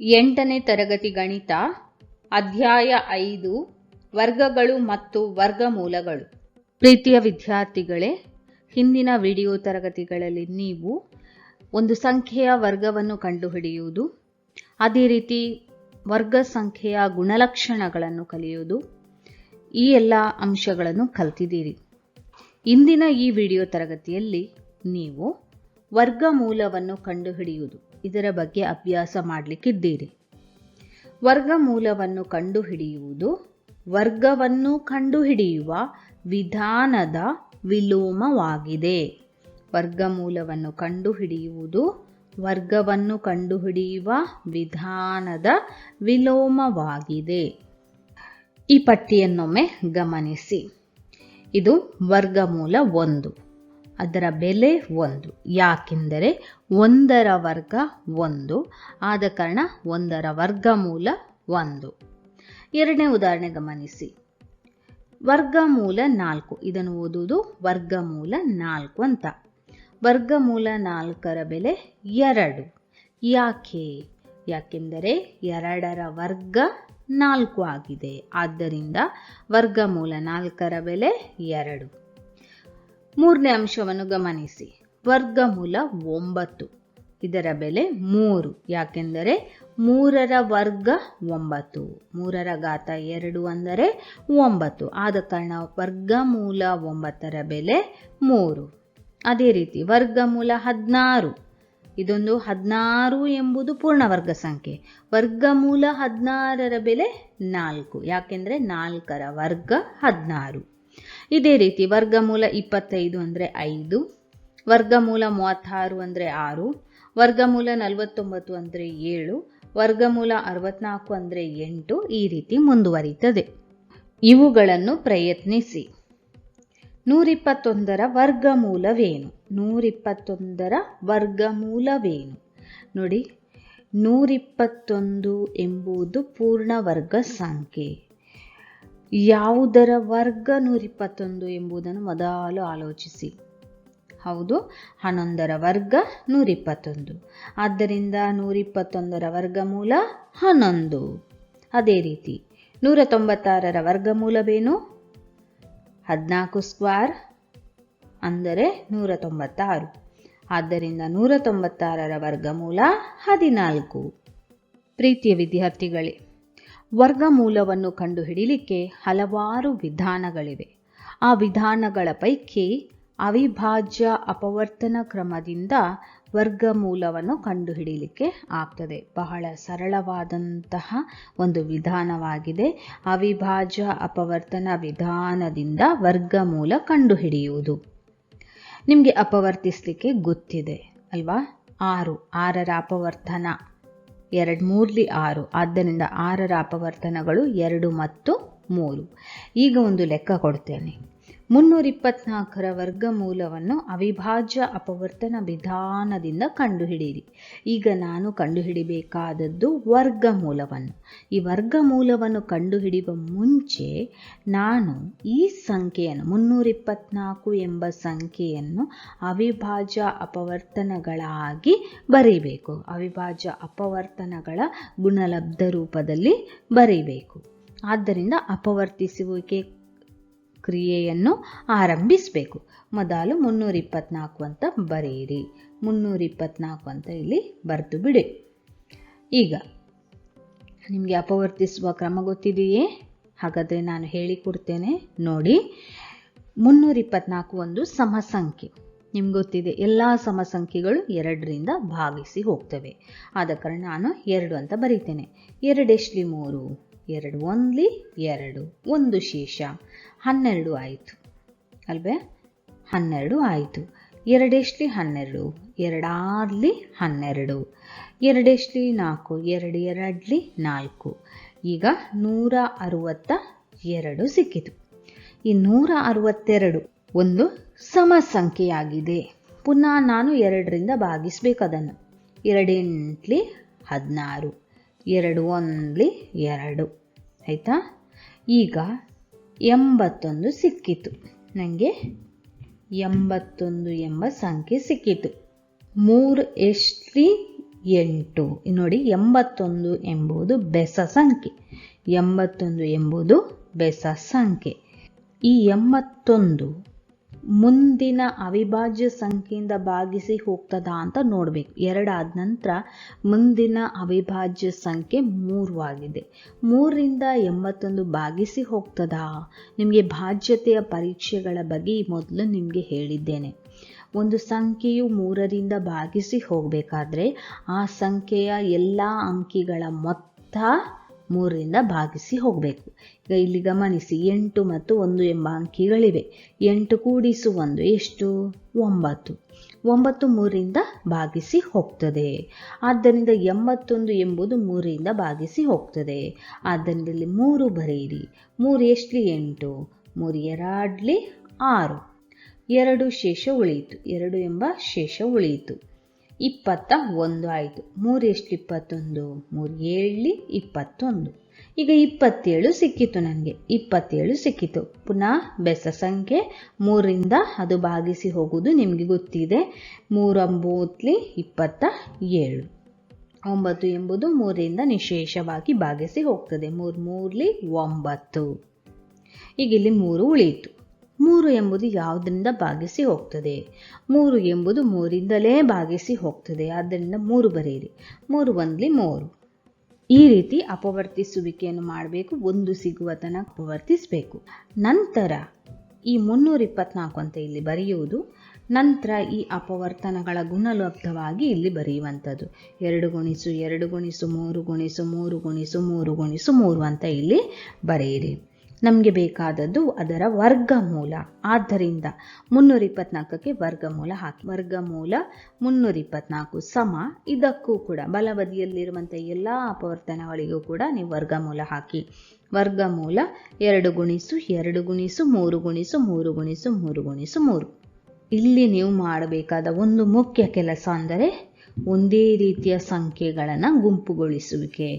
ಎಂಟನೇ ತರಗತಿ ಗಣಿತ, ಅಧ್ಯಾಯ ಐದು, ವರ್ಗಗಳು ಮತ್ತು ವರ್ಗಮೂಲಗಳು. ಪ್ರೀತಿಯ ವಿದ್ಯಾರ್ಥಿಗಳೇ, ಹಿಂದಿನ ವಿಡಿಯೋ ತರಗತಿಗಳಲ್ಲಿ ನೀವು ಒಂದು ಸಂಖ್ಯೆಯ ವರ್ಗವನ್ನು ಕಂಡುಹಿಡಿಯುವುದು, ಅದೇ ರೀತಿ ವರ್ಗ ಸಂಖ್ಯೆಯ ಗುಣಲಕ್ಷಣಗಳನ್ನು ಕಲಿಯುವುದು, ಈ ಎಲ್ಲ ಅಂಶಗಳನ್ನು ಕಲ್ತಿದ್ದೀರಿ. ಇಂದಿನ ಈ ವಿಡಿಯೋ ತರಗತಿಯಲ್ಲಿ ನೀವು ವರ್ಗಮೂಲವನ್ನು ಕಂಡುಹಿಡಿಯುವುದು. ಇದರ ಬಗ್ಗೆ ಅಭ್ಯಾಸ ಮಾಡಲಿಕ್ಕಿದ್ದೀರಿ. ವರ್ಗಮೂಲವನ್ನು ಕಂಡುಹಿಡಿಯುವುದು, ವರ್ಗವನ್ನು ಕಂಡುಹಿಡಿಯುವ ವಿಧಾನದ ವಿಲೋಮವಾಗಿದೆ. ವರ್ಗಮೂಲವನ್ನು ಕಂಡುಹಿಡಿಯುವುದು, ವರ್ಗವನ್ನು ಕಂಡುಹಿಡಿಯುವ ವಿಧಾನದ ವಿಲೋಮವಾಗಿದೆ. ಈ ಪಟ್ಟಿಯನ್ನೊಮ್ಮೆ ಗಮನಿಸಿ. ಇದು ವರ್ಗಮೂಲ ಒಂದು. ಅದರ ಬೆಲೆ ಒಂದು. ಯಾಕೆಂದರೆ ಒಂದರ ವರ್ಗ ಒಂದು, ಆದ ಕಾರಣ ಒಂದರ ವರ್ಗಮೂಲ ಒಂದು. ಎರಡನೇ ಉದಾಹರಣೆ ಗಮನಿಸಿ. ವರ್ಗಮೂಲ ನಾಲ್ಕು. ಇದನ್ನು ಓದುವುದು ವರ್ಗಮೂಲ ನಾಲ್ಕು ಅಂತ. ವರ್ಗಮೂಲ ನಾಲ್ಕರ ಬೆಲೆ ಎರಡು. ಯಾಕೆ? ಯಾಕೆಂದರೆ ಎರಡರ ವರ್ಗ ನಾಲ್ಕು ಆಗಿದೆ. ಆದ್ದರಿಂದ ವರ್ಗಮೂಲ ನಾಲ್ಕರ ಬೆಲೆ ಎರಡು. ಮೂರನೇ ಅಂಶವನ್ನು ಗಮನಿಸಿ. ವರ್ಗಮೂಲ ಒಂಬತ್ತು. ಇದರ ಬೆಲೆ ಮೂರು. ಯಾಕೆಂದರೆ ಮೂರರ ವರ್ಗ ಒಂಬತ್ತು. ಮೂರರ ಘಾತ ಎರಡು ಅಂದರೆ ಒಂಬತ್ತು. ಆದ ಕಾರಣ ವರ್ಗಮೂಲ ಒಂಬತ್ತರ ಬೆಲೆ ಮೂರು. ಅದೇ ರೀತಿ ವರ್ಗಮೂಲ ಹದಿನಾರು. ಇದೊಂದು ಹದಿನಾರು ಎಂಬುದು ಪೂರ್ಣವರ್ಗ ಸಂಖ್ಯೆ. ವರ್ಗಮೂಲ ಹದಿನಾರರ ಬೆಲೆ ನಾಲ್ಕು. ಯಾಕೆಂದರೆ ನಾಲ್ಕರ ವರ್ಗ ಹದಿನಾರು. ಇದೇ ರೀತಿ ವರ್ಗಮೂಲ ಇಪ್ಪತ್ತೈದು ಅಂದರೆ ಐದು, ವರ್ಗಮೂಲ ಮೂವತ್ತಾರು ಅಂದರೆ ಆರು, ವರ್ಗಮೂಲ ನಲವತ್ತೊಂಬತ್ತು ಅಂದರೆ ಏಳು, ವರ್ಗಮೂಲ ಅರವತ್ನಾಲ್ಕು ಅಂದರೆ ಎಂಟು ಈ ರೀತಿ ಮುಂದುವರಿತದೆ. ಇವುಗಳನ್ನು ಪ್ರಯತ್ನಿಸಿ. ನೂರಿಪ್ಪತ್ತೊಂದರ ವರ್ಗಮೂಲವೇನು? ನೂರಿಪ್ಪತ್ತೊಂದರ ವರ್ಗಮೂಲವೇನು? ನೋಡಿ, ನೂರಿಪ್ಪತ್ತೊಂದು ಎಂಬುದು ಪೂರ್ಣ ವರ್ಗ ಸಂಖ್ಯೆ. ಯಾವುದರ ವರ್ಗ ನೂರಿಪ್ಪತ್ತೊಂದು ಎಂಬುದನ್ನು ಮೊದಲು ಆಲೋಚಿಸಿ. ಹೌದು, ಹನ್ನೊಂದರ ವರ್ಗ ನೂರಿಪ್ಪತ್ತೊಂದು ಆದ್ದರಿಂದ ನೂರಿಪ್ಪತ್ತೊಂದರ ವರ್ಗಮೂಲ ಹನ್ನೊಂದು. ಅದೇ ರೀತಿ, ನೂರ ತೊಂಬತ್ತಾರರ ವರ್ಗಮೂಲವೇನು ಹದಿನಾಲ್ಕು ಸ್ಕ್ವಾರ್ ಅಂದರೆ ನೂರ ತೊಂಬತ್ತಾರು. ಆದ್ದರಿಂದ ನೂರ ತೊಂಬತ್ತಾರರ ವರ್ಗಮೂಲ ಹದಿನಾಲ್ಕು. ಪ್ರೀತಿಯ ವಿದ್ಯಾರ್ಥಿಗಳೇ ವರ್ಗಮೂಲವನ್ನು ಕಂಡುಹಿಡಿಯಲಿಕ್ಕೆ ಹಲವಾರು ವಿಧಾನಗಳಿವೆ. ಆ ವಿಧಾನಗಳ ಪೈಕಿ ಅವಿಭಾಜ್ಯ ಅಪವರ್ತನ ಕ್ರಮದಿಂದ ವರ್ಗಮೂಲವನ್ನು ಕಂಡುಹಿಡಿಯಲಿಕ್ಕೆ ಆಗ್ತದೆ. ಬಹಳ ಸರಳವಾದಂತಹ ಒಂದು ವಿಧಾನವಾಗಿದೆ. ಅವಿಭಾಜ್ಯ ಅಪವರ್ತನ ವಿಧಾನದಿಂದ ವರ್ಗಮೂಲ ಕಂಡುಹಿಡಿಯುವುದು. ನಿಮಗೆ ಅಪವರ್ತಿಸಲಿಕ್ಕೆ ಗೊತ್ತಿದೆ ಅಲ್ವಾ? ಆರು. ಆರರ ಅಪವರ್ತನ ಎರಡು ಮೂರಲಿ ಆರು. ಆದ್ದರಿಂದ ಆರರ ಅಪವರ್ತನಗಳು ಎರಡು ಮತ್ತು ಮೂರು. ಈಗ ಒಂದು ಲೆಕ್ಕ ಕೊಡ್ತೇನೆ. ಮುನ್ನೂರ ಇಪ್ಪತ್ನಾಲ್ಕರ ವರ್ಗಮೂಲವನ್ನು ಅವಿಭಾಜ್ಯ ಅಪವರ್ತನ ವಿಧಾನದಿಂದ ಕಂಡುಹಿಡಿಯಿರಿ. ಈಗ ನಾನು ಕಂಡುಹಿಡಿಬೇಕಾದದ್ದು ವರ್ಗಮೂಲವನ್ನು. ಈ ವರ್ಗಮೂಲವನ್ನು ಕಂಡುಹಿಡಿಯುವ ಮುಂಚೆ ನಾನು ಈ ಸಂಖ್ಯೆಯನ್ನು ಮುನ್ನೂರ ಇಪ್ಪತ್ನಾಲ್ಕು ಎಂಬ ಸಂಖ್ಯೆಯನ್ನು ಅವಿಭಾಜ್ಯ ಅಪವರ್ತನಗಳಾಗಿ ಬರೀಬೇಕು. ಅವಿಭಾಜ್ಯ ಅಪವರ್ತನಗಳ ಗುಣಲಬ್ಧ ರೂಪದಲ್ಲಿ ಬರೀಬೇಕು. ಆದ್ದರಿಂದ ಅಪವರ್ತಿಸುವಿಕೆ ಕ್ರಿಯೆಯನ್ನು ಆರಂಭಿಸಬೇಕು. ಮೊದಲು ಮುನ್ನೂರ ಇಪ್ಪತ್ನಾಲ್ಕು ಅಂತ ಬರೆಯಿರಿ ಮುನ್ನೂರ ಇಪ್ಪತ್ನಾಲ್ಕು ಅಂತ ಇಲ್ಲಿ ಬರೆದು ಬಿಡಿ. ಈಗ ನಿಮಗೆ ಅಪವರ್ತಿಸುವ ಕ್ರಮ ಗೊತ್ತಿದೆಯೇ? ಹಾಗಾದರೆ ನಾನು ಹೇಳಿಕೊಡ್ತೇನೆ ನೋಡಿ ಮುನ್ನೂರ ಇಪ್ಪತ್ನಾಲ್ಕು ಒಂದು ಸಮಸಂಖ್ಯೆ. ನಿಮ್ಗೆ ಗೊತ್ತಿದೆ, ಎಲ್ಲ ಸಮಸಂಖ್ಯೆಗಳು ಎರಡರಿಂದ ಭಾಗಿಸಿ ಹೋಗ್ತವೆ. ಆದ ಕಾರಣ ನಾನು ಎರಡು ಅಂತ ಬರೀತೇನೆ. ಎರಡೆಷ್ಟಲಿ ಮೂರು? ಎರಡು ಒಂದ್ಲಿ ಎರಡು. ಒಂದು ಶೇಷ. ಹನ್ನೆರಡು ಆಯಿತು. ಅಲ್ವೇ? ಹನ್ನೆರಡು ಆಯಿತು. ಎರಡೆಷ್ಲಿ ಹನ್ನೆರಡು? ಎರಡಾರ್ಲಿ ಹನ್ನೆರಡು. ಎರಡೆಷ್ಲಿ ನಾಲ್ಕು? ಎರಡು ಎರಡ್ಲಿ ನಾಲ್ಕು. ಈಗ ನೂರ ಅರುವತ್ತ ಎರಡು ಸಿಕ್ಕಿತು. ಈ ನೂರ ಅರುವತ್ತೆರಡು ಒಂದು ಸಮ ಸಂಖ್ಯೆಯಾಗಿದೆ ಪುನಃ ನಾನು ಎರಡರಿಂದ ಭಾಗಿಸ್ಬೇಕು ಅದನ್ನು. ಎರಡೆಂಟ್ಲಿ ಹದಿನಾರು. ಎರಡು ಒಂದ್ಲಿ ಎರಡು. ಆಯಿತಾ? ಈಗ ಎಂಬತ್ತೊಂದು ಸಿಕ್ಕಿತು. ನನಗೆ ಎಂಬತ್ತೊಂದು ಎಂಬ ಸಂಖ್ಯೆ ಸಿಕ್ಕಿತು. ಮೂರು ಎಷ್ಟ್ರಿ ಎಂಟು. ನೋಡಿ ಎಂಬತ್ತೊಂದು ಎಂಬುದು ಬೆಸ ಸಂಖ್ಯೆ. ಎಂಬತ್ತೊಂದು ಎಂಬುದು ಬೆಸ ಸಂಖ್ಯೆ. ಈ ಎಂಬತ್ತೊಂದು ಮುಂದಿನ ಅವಿಭಾಜ್ಯ ಸಂಖ್ಯೆಯಿಂದ ಭಾಗಿಸಿ ಹೋಗ್ತದಾ ಅಂತ ನೋಡಬೇಕು. ಎರಡಾದ ನಂತರ ಮುಂದಿನ ಅವಿಭಾಜ್ಯ ಸಂಖ್ಯೆ ಮೂರು ಆಗಿದೆ. ಮೂರರಿಂದ ಎಂಬತ್ತೊಂದು ಭಾಗಿಸಿ ಹೋಗ್ತದಾ? ನಿಮಗೆ ಭಾಜ್ಯತೆಯ ಪರೀಕ್ಷೆಗಳ ಬಗ್ಗೆ ಮೊದಲು ನಿಮಗೆ ಹೇಳಿದ್ದೇನೆ. ಒಂದು ಸಂಖ್ಯೆಯು ಮೂರರಿಂದ ಭಾಗಿಸಿ ಹೋಗಬೇಕಾದ್ರೆ ಆ ಸಂಖ್ಯೆಯ ಎಲ್ಲ ಅಂಕಿಗಳ ಮೊತ್ತ ಮೂರರಿಂದ ಭಾಗಿಸಿ ಹೋಗಬೇಕು. ಈಗ ಇಲ್ಲಿ ಗಮನಿಸಿ ಎಂಟು ಮತ್ತು ಒಂದು ಎಂಬ ಅಂಕಿಗಳಿವೆ. ಎಂಟು ಕೂಡಿಸು ಒಂದು ಎಷ್ಟು? ಒಂಬತ್ತು. ಒಂಬತ್ತು ಮೂರರಿಂದ ಭಾಗಿಸಿ ಹೋಗ್ತದೆ. ಆದ್ದರಿಂದ ಎಂಬತ್ತೊಂದು ಎಂಬುದು ಮೂರರಿಂದ ಭಾಗಿಸಿ ಹೋಗ್ತದೆ. ಆದ್ದರಿಂದ ಇಲ್ಲಿ ಮೂರು ಬರೆಯಿರಿ. ಮೂರು ಎಷ್ಟಲಿ? ಎಂಟು. ಮೂರು ಎರಡ್ಲಿ? ಆರು. ಎರಡು ಶೇಷ ಉಳಿಯಿತು. ಎರಡು ಎಂಬ ಶೇಷ ಉಳಿಯಿತು. ಇಪ್ಪತ್ತ ಒಂದು ಆಯಿತು. ಮೂರು ಎಷ್ಟು ಇಪ್ಪತ್ತೊಂದು? ಮೂರು ಏಳಲಿ ಇಪ್ಪತ್ತೊಂದು. ಈಗ ಇಪ್ಪತ್ತೇಳು ಸಿಕ್ಕಿತು ನನಗೆ. ಇಪ್ಪತ್ತೇಳು ಸಿಕ್ಕಿತು. ಪುನಃ ಬೆಸ ಸಂಖ್ಯೆ ಮೂರಿಂದ ಅದು ಭಾಗಿಸಿ ಹೋಗುವುದು ನಿಮಗೆ ಗೊತ್ತಿದೆ. ಮೂರೊಂಬತ್ಲಿ ಇಪ್ಪತ್ತ ಏಳು. ಒಂಬತ್ತು ಎಂಬುದು ಮೂರಿಂದ ನಿಶೇಷವಾಗಿ ಭಾಗಿಸಿ ಹೋಗ್ತದೆ. ಮೂರು ಮೂರ್ಲಿ ಒಂಬತ್ತು. ಈಗ ಇಲ್ಲಿ ಮೂರು ಉಳಿಯಿತು. ಮೂರು ಎಂಬುದು ಯಾವುದರಿಂದ ಭಾಗಿಸಿ ಹೋಗ್ತದೆ? ಮೂರು ಎಂಬುದು ಮೂರಿಂದಲೇ ಭಾಗಿಸಿ ಹೋಗ್ತದೆ. ಆದ್ದರಿಂದ ಮೂರು ಬರೆಯಿರಿ. ಮೂರು ಒಂದ್ಲಿ ಮೂರು. ಈ ರೀತಿ ಅಪವರ್ತಿಸುವಿಕೆಯನ್ನು ಮಾಡಬೇಕು. ಒಂದು ಸಿಗುವ ತನಕ ಅಪವರ್ತಿಸಬೇಕು. ನಂತರ ಈ ಮುನ್ನೂರ ಇಪ್ಪತ್ನಾಲ್ಕು ಅಂತ ಇಲ್ಲಿ ಬರೆಯುವುದು. ನಂತರ ಈ ಅಪವರ್ತನಗಳ ಗುಣಲಬ್ಧವಾಗಿ ಇಲ್ಲಿ ಬರೆಯುವಂಥದ್ದು. ಎರಡು ಗುಣಿಸು ಎರಡು ಗುಣಿಸು ಮೂರು ಗುಣಿಸು ಮೂರು ಗುಣಿಸು ಮೂರು ಗುಣಿಸು ಮೂರು ಅಂತ ಇಲ್ಲಿ ಬರೆಯಿರಿ. ನಮಗೆ ಬೇಕಾದದ್ದು ಅದರ ವರ್ಗಮೂಲ. ಆದ್ದರಿಂದ ಮುನ್ನೂರ ಇಪ್ಪತ್ನಾಲ್ಕಕ್ಕೆ ವರ್ಗಮೂಲ ಹಾಕಿ, ವರ್ಗಮೂಲ ಮುನ್ನೂರ ಇಪ್ಪತ್ನಾಲ್ಕು ಸಮ, ಇದಕ್ಕೂ ಕೂಡ ಬಲಬದಿಯಲ್ಲಿರುವಂಥ ಎಲ್ಲ ಅಪವರ್ತನಗಳಿಗೂ ಕೂಡ ನೀವು ವರ್ಗಮೂಲ ಹಾಕಿ. ವರ್ಗಮೂಲ ಎರಡು ಗುಣಿಸು ಎರಡು ಗುಣಿಸು ಮೂರು ಗುಣಿಸು ಮೂರು ಗುಣಿಸು ಮೂರು ಗುಣಿಸು ಮೂರು. ಇಲ್ಲಿ ನೀವು ಮಾಡಬೇಕಾದ ಒಂದು ಮುಖ್ಯ ಕೆಲಸ ಅಂದರೆ ಒಂದೇ ರೀತಿಯ ಸಂಖ್ಯೆಗಳನ್ನು ಗುಂಪುಗೊಳಿಸುವಿಕೆ.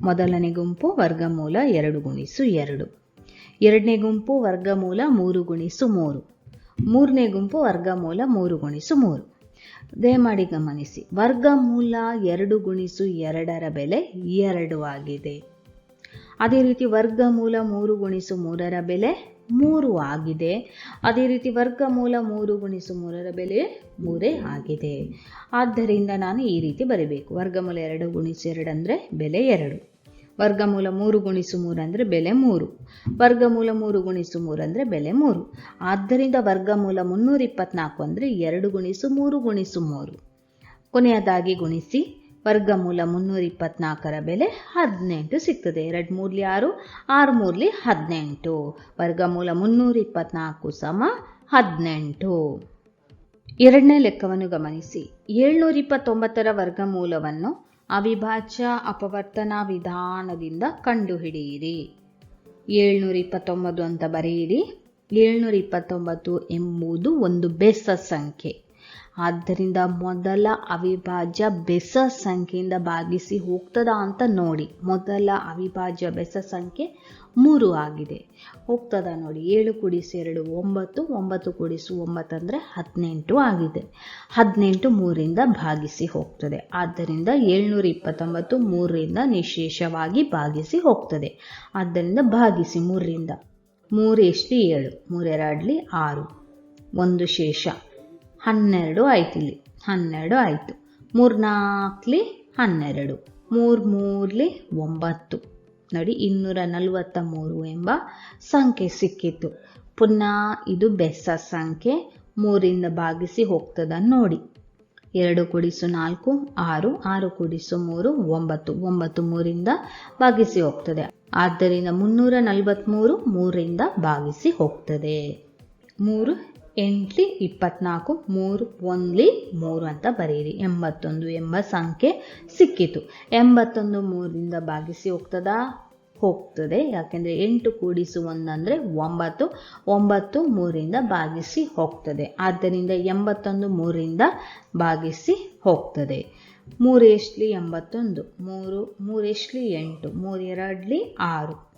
ಮೊದಲನೇ ಗುಂಪು ವರ್ಗಮೂಲ ಎರಡು ಗುಣಿಸು ಎರಡು. ಎರಡನೇ ಗುಂಪು ವರ್ಗಮೂಲ ಮೂರು ಗುಣಿಸು ಮೂರು. ಮೂರನೇ ಗುಂಪು ವರ್ಗಮೂಲ ಮೂರು ಗುಣಿಸು ಮೂರು. ದಯಮಾಡಿ ಗಮನಿಸಿ, ವರ್ಗಮೂಲ ಎರಡು ಗುಣಿಸು ಎರಡರ ಬೆಲೆ ಎರಡು ಆಗಿದೆ. ಅದೇ ರೀತಿ ವರ್ಗಮೂಲ ಮೂರು ಗುಣಿಸು ಮೂರರ ಬೆಲೆ ಮೂರು ಆಗಿದೆ. ಅದೇ ರೀತಿ ವರ್ಗಮೂಲ ಮೂರು ಗುಣಿಸು ಮೂರರ ಬೆಲೆ ಮೂರೇ ಆಗಿದೆ. ಆದ್ದರಿಂದ ನಾನು ಈ ರೀತಿ ಬರೀಬೇಕು. ವರ್ಗಮೂಲ ಎರಡು ಗುಣಿಸು ಎರಡು ಅಂದರೆ ಬೆಲೆ ಎರಡು. ವರ್ಗಮೂಲ ಮೂರು ಗುಣಿಸು ಮೂರು ಅಂದರೆ ಬೆಲೆ ಮೂರು. ವರ್ಗಮೂಲ ಮೂರು ಗುಣಿಸು ಮೂರು ಅಂದರೆ ಬೆಲೆ ಮೂರು. ಆದ್ದರಿಂದ ವರ್ಗಮೂಲ ಮುನ್ನೂರ ಇಪ್ಪತ್ನಾಲ್ಕು ಅಂದರೆ ಎರಡು ಗುಣಿಸು ಮೂರು ಗುಣಿಸು ಮೂರು. ಕೊನೆಯದಾಗಿ ಗುಣಿಸಿ, ವರ್ಗಮೂಲ ಮುನ್ನೂರ ಇಪ್ಪತ್ನಾಲ್ಕರ ಬೆಲೆ ಹದಿನೆಂಟು ಸಿಗ್ತದೆ. ಎರಡು ಮೂರ್ಲಿ ಆರು ಆರು ಮೂರ್ಲಿ ಹದಿನೆಂಟು. ವರ್ಗಮೂಲ ಮುನ್ನೂರ ಇಪ್ಪತ್ನಾಲ್ಕು ಸಮ ಹದಿನೆಂಟು. ಎರಡನೇ ಲೆಕ್ಕವನ್ನು ಗಮನಿಸಿ. ಏಳ್ನೂರ ಇಪ್ಪತ್ತೊಂಬತ್ತರ ವರ್ಗಮೂಲವನ್ನು ಅವಿಭಾಜ್ಯ ಅಪವರ್ತನಾ ವಿಧಾನದಿಂದ ಕಂಡುಹಿಡಿಯಿರಿ. ಏಳ್ನೂರ ಇಪ್ಪತ್ತೊಂಬತ್ತು ಅಂತ ಬರೆಯಿರಿ. ಏಳ್ನೂರ ಇಪ್ಪತ್ತೊಂಬತ್ತು ಎಂಬುದು ಒಂದು ಬೆಸ ಸಂಖ್ಯೆ. ಆದ್ದರಿಂದ ಮೊದಲ ಅವಿಭಾಜ್ಯ ಬೆಸ ಸಂಖ್ಯೆಯಿಂದ ಭಾಗಿಸಿ ಹೋಗ್ತದಾ ಅಂತ ನೋಡಿ. ಮೊದಲ ಅವಿಭಾಜ್ಯ ಬೆಸ ಸಂಖ್ಯೆ ಮೂರು ಆಗಿದೆ. ಹೋಗ್ತದ ನೋಡಿ, ಏಳು ಕೂಡಿಸಿ ಎರಡು, ಒಂಬತ್ತು ಒಂಬತ್ತು ಕೂಡಿಸು ಒಂಬತ್ತು ಅಂದರೆ ಹದಿನೆಂಟು ಆಗಿದೆ. ಹದಿನೆಂಟು ಮೂರಿಂದ ಭಾಗಿಸಿ ಹೋಗ್ತದೆ. ಆದ್ದರಿಂದ ಏಳ್ನೂರ ಇಪ್ಪತ್ತೊಂಬತ್ತು ಮೂರರಿಂದ ನಿಶೇಷವಾಗಿ ಭಾಗಿಸಿ ಹೋಗ್ತದೆ. ಆದ್ದರಿಂದ ಭಾಗಿಸಿ ಮೂರರಿಂದ. ಮೂರು ಎಷ್ಟು? ಏಳು. ಮೂರೆರಡ್ಲಿ ಆರು. ಒಂದು ಶೇಷ. ಹನ್ನೆರಡು ಆಯ್ತು ಇಲ್ಲಿ. ಹನ್ನೆರಡು ಆಯಿತು. ಮೂರ್ನಾಲ್ಕಲಿ ಹನ್ನೆರಡು. ಮೂರು ಮೂರಲಿ ಒಂಬತ್ತು. ನೋಡಿ, ಇನ್ನೂರ ನಲವತ್ತ ಮೂರು ಎಂಬ ಸಂಖ್ಯೆ ಸಿಕ್ಕಿತ್ತು ಪುನಃ ಇದು ಬೆಸ ಸಂಖ್ಯೆ ಮೂರಿಂದ ಭಾಗಿಸಿ ಹೋಗ್ತದ ನೋಡಿ. ಎರಡು ಕುಡಿಸು ನಾಲ್ಕು, ಆರು ಆರು ಕುಡಿಸು ಮೂರು, ಒಂಬತ್ತು. ಒಂಬತ್ತು ಮೂರಿಂದ ಭಾಗಿಸಿ ಹೋಗ್ತದೆ. ಆದ್ದರಿಂದ ಮುನ್ನೂರ ನಲವತ್ತ್ಮೂರು ಮೂರಿಂದ ಭಾಗಿಸಿ ಹೋಗ್ತದೆ. ಮೂರು ಎಂಟ್ಲಿ ಇಪ್ಪತ್ನಾಲ್ಕು, ಮೂರು, ಒಂದ್ಲಿ ಮೂರು ಅಂತ ಬರೀರಿ ಎಂಬತ್ತೊಂದು ಎಂಬ ಸಂಖ್ಯೆ ಸಿಕ್ಕಿತು. ಎಂಬತ್ತೊಂದು ಮೂರಿಂದ ಭಾಗಿಸಿ ಹೋಗ್ತದಾ? ಹೋಗ್ತದೆ. ಯಾಕೆಂದರೆ ಎಂಟು ಕೂಡಿಸು ಒಂದಂದರೆ ಒಂಬತ್ತು. ಒಂಬತ್ತು ಮೂರಿಂದ ಭಾಗಿಸಿ ಹೋಗ್ತದೆ. ಆದ್ದರಿಂದ ಎಂಬತ್ತೊಂದು ಮೂರಿಂದ ಭಾಗಿಸಿ ಹೋಗ್ತದೆ. ಮೂರು ಎಷ್ಟಲಿ ಎಂಬತ್ತೊಂದು? ಮೂರು. ಮೂರು ಎಷ್ಟಲಿ ಎಂಟು? ಮೂರು ಎರಡ್ಲಿ ಆರು.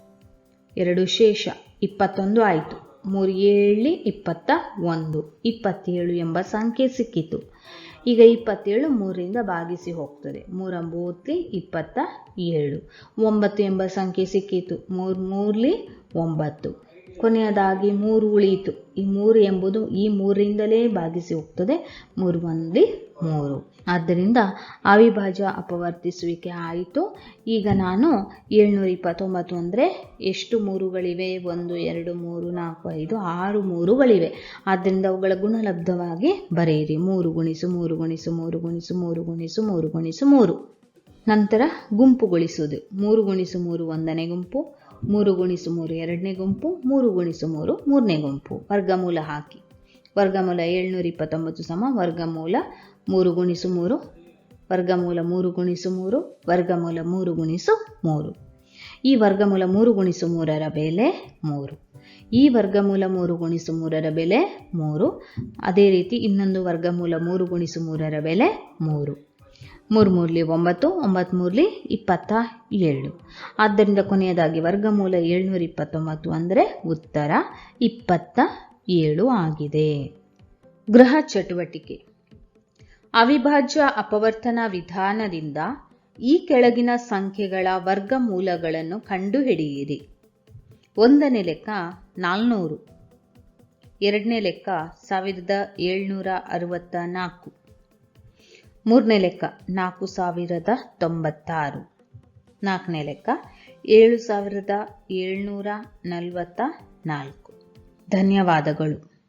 ಎರಡು ಶೇಷ. ಇಪ್ಪತ್ತೊಂದು ಆಯಿತು. ಮೂರು ಏಳಲಿ ಇಪ್ಪತ್ತ ಒಂದು, ಇಪ್ಪತ್ತೇಳು ಎಂಬ ಸಂಖ್ಯೆ ಸಿಕ್ಕಿತು. ಈಗ ಇಪ್ಪತ್ತೇಳು ಮೂರಿಂದ ಭಾಗಿಸಿ ಹೋಗ್ತದೆ. ಮೂರಂಬೂತ್ಲಿ ಇಪ್ಪತ್ತ ಏಳು, ಒಂಬತ್ತು ಎಂಬ ಸಂಖ್ಯೆ ಸಿಕ್ಕಿತು. ಮೂರು, ಮೂರ್ಲಿ ಒಂಬತ್ತು. ಕೊನೆಯದಾಗಿ ಮೂರು ಉಳಿಯಿತು. ಈ ಮೂರು ಎಂಬುದು ಈ ಮೂರರಿಂದಲೇ ಭಾಗಿಸಿ ಹೋಗ್ತದೆ. ಮೂರು ಒಂದ್ಲಿ ಮೂರು. ಆದ್ದರಿಂದ ಅವಿಭಾಜ್ಯ ಅಪವರ್ತಿಸುವಿಕೆ ಆಯಿತು. ಈಗ ನಾನು ಏಳ್ನೂರ ಇಪ್ಪತ್ತೊಂಬತ್ತು ಅಂದರೆ ಎಷ್ಟು ಮೂರುಗಳಿವೆ? ಒಂದು, ಎರಡು, ಮೂರು, ನಾಲ್ಕು, ಐದು, ಆರು ಮೂರುಗಳಿವೆ. ಆದ್ದರಿಂದ ಅವುಗಳ ಗುಣಲಬ್ಧವಾಗಿ ಬರೆಯಿರಿ. ಮೂರು ಗುಣಿಸು ಮೂರು ಗುಣಿಸು ಮೂರು ಗುಣಿಸು ಮೂರು ಗುಣಿಸು ಮೂರು ಗುಣಿಸು ಮೂರು. ನಂತರ ಗುಂಪುಗೊಳಿಸುವುದು. ಮೂರು ಗುಣಿಸು ಮೂರು ಒಂದನೇ ಗುಂಪು. ಮೂರು ಗುಣಿಸು ಮೂರು ಎರಡನೇ ಗುಂಪು, ಮೂರು ಗುಣಿಸು ಮೂರು ಮೂರನೇ ಗುಂಪು. ವರ್ಗಮೂಲ ಹಾಕಿ. ವರ್ಗಮೂಲ ಏಳ್ನೂರ ಇಪ್ಪತ್ತೊಂಬತ್ತು ಸಮ, ವರ್ಗಮೂಲ ಮೂರು ಗುಣಿಸು ಮೂರು, ವರ್ಗಮೂಲ ಮೂರು ಗುಣಿಸು ಮೂರು, ವರ್ಗಮೂಲ ಮೂರು ಗುಣಿಸು ಮೂರು. ಈ ವರ್ಗಮೂಲ ಮೂರು ಗುಣಿಸು ಮೂರರ ಬೆಲೆ ಮೂರು. ಈ ವರ್ಗಮೂಲ ಮೂರು ಗುಣಿಸು ಮೂರರ ಬೆಲೆ ಮೂರು. ಅದೇ ರೀತಿ ಇನ್ನೊಂದು ವರ್ಗಮೂಲ ಮೂರು ಗುಣಿಸು ಮೂರರ ಬೆಲೆ ಮೂರು. ಮೂರು ಮೂರ್ಲಿ ಒಂಬತ್ತು ಒಂಬತ್ತು ಇಪ್ಪತ್ತ ಏಳು. ಆದ್ದರಿಂದ ಕೊನೆಯದಾಗಿ ವರ್ಗಮೂಲ ಏಳ್ನೂರ ಇಪ್ಪತ್ತೊಂಬತ್ತು ಅಂದರೆ ಉತ್ತರ ಇಪ್ಪತ್ತ ಏಳು ಆಗಿದೆ. ಗೃಹ ಚಟುವಟಿಕೆ. ಅವಿಭಾಜ್ಯ ಅಪವರ್ತನ ವಿಧಾನದಿಂದ ಈ ಕೆಳಗಿನ ಸಂಖ್ಯೆಗಳ ವರ್ಗಮೂಲಗಳನ್ನು ಕಂಡುಹಿಡಿಯಿರಿ. ಒಂದನೇ ಲೆಕ್ಕ ನಾಲ್ನೂರು, ಎರಡನೇ ಲೆಕ್ಕ ಸಾವಿರದ ಏಳ್ನೂರ ಅರವತ್ತ ನಾಲ್ಕು. ಮೂರನೇ ಲೆಕ್ಕ ನಾಲ್ಕು ಸಾವಿರದ ತೊಂಬತ್ತಾರು. ನಾಲ್ಕನೇ ಲೆಕ್ಕ ಏಳು ಸಾವಿರದ ಏಳ್ನೂರ ನಲವತ್ತ ನಾಲ್ಕು. ಧನ್ಯವಾದಗಳು.